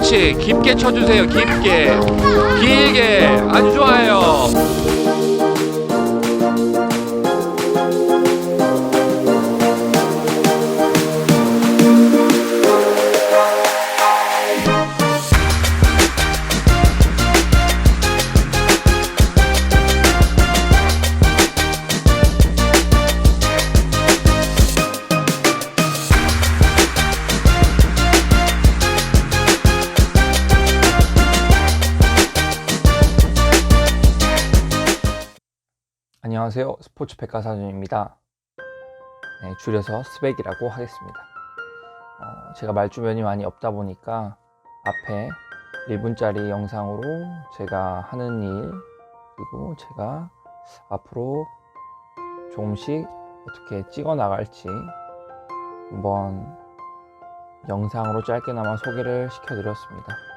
그렇지. 깊게 쳐주세요. 깊게. 길게. 아주 좋아요 안녕하세요. 스포츠 백과사전입니다. 네, 줄여서 스백이라고 하겠습니다. 어, 제가 말주변이 많이 없다 보니까 앞에 1분짜리 영상으로 제가 하는 일 그리고 제가 앞으로 조금씩 어떻게 찍어 나갈지 한번 영상으로 짧게나마 소개를 시켜드렸습니다.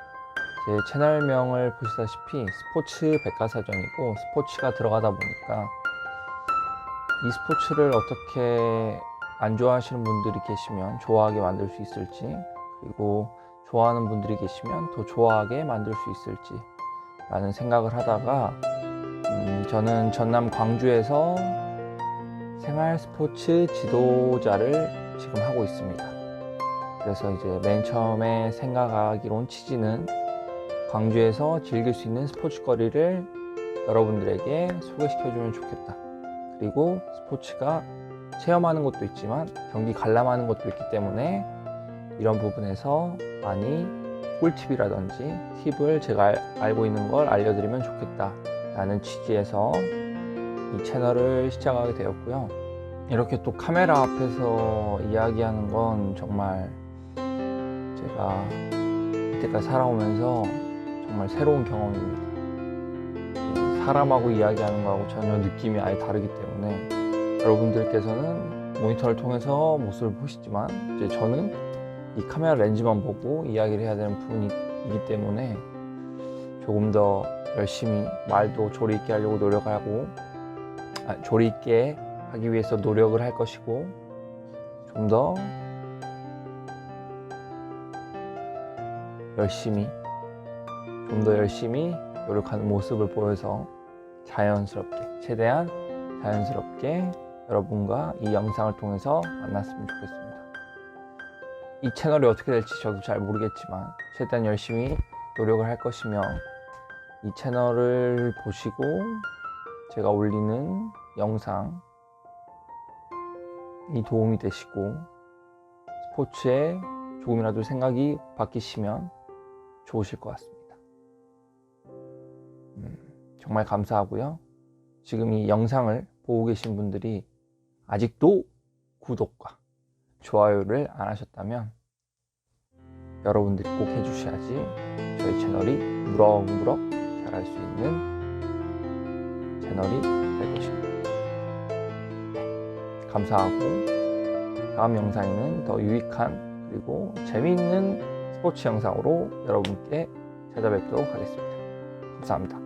제 채널명을 보시다시피 스포츠 백과사전이고 스포츠가 들어가다 보니까 이 스포츠를 어떻게 안 좋아하시는 분들이 계시면 좋아하게 만들 수 있을지 그리고 좋아하는 분들이 계시면 더 좋아하게 만들 수 있을지 라는 생각을 하다가 음, 저는 전남 광주에서 생활 스포츠 지도자를 지금 하고 있습니다. 그래서 이제 맨 처음에 생각하기론 취지는 광주에서 즐길 수 있는 스포츠거리를 여러분들에게 소개시켜주면 좋겠다. 그리고 스포츠가 체험하는 것도 있지만 경기 관람하는 것도 있기 때문에 이런 부분에서 많이 꿀팁이라든지 팁을 제가 알- 알고 있는 걸 알려드리면 좋겠다. 라는 취지에서 이 채널을 시작하게 되었고요. 이렇게 또 카메라 앞에서 이야기하는 건 정말 제가 이때까지 살아오면서 정말 새로운 경험입니다. 이 사람하고 이야기하는 거하고 전혀 느낌이 아예 다르기 때문에 여러분들께서는 모니터를 통해서 모습을 보시지만 이제 저는 이 카메라 렌즈만 보고 이야기를 해야 되는 부분이기 때문에 조금 더 열심히 말도 조리 있게 하려고 노력하고 아, 조리 있게 하기 위해서 노력을 할 것이고 좀 더 열심히 좀 더 열심히 노력하는 모습을 보여서 자연스럽게 최대한 자연스럽게 여러분과 이 영상을 통해서 만났으면 좋겠습니다. 이 채널이 어떻게 될지 저도 잘 모르겠지만 최대한 열심히 노력을 할 것이며 이 채널을 보시고 제가 올리는 영상 이 도움이 되시고 스포츠에 조금이라도 생각이 바뀌시면 좋으실 것 같습니다. 음, 정말 감사하고요. 지금 이 영상을 보고 계신 분들이 아직도 구독과 좋아요를 안 하셨다면 여러분들이 꼭 해주셔야지 저희 채널이 무럭무럭 자랄 수 있는 채널이 될 것입니다. 네, 감사하고 다음 영상에는 더 유익한 그리고 재미있는 스포츠 영상으로 여러분께 찾아뵙도록 하겠습니다. 감사합니다.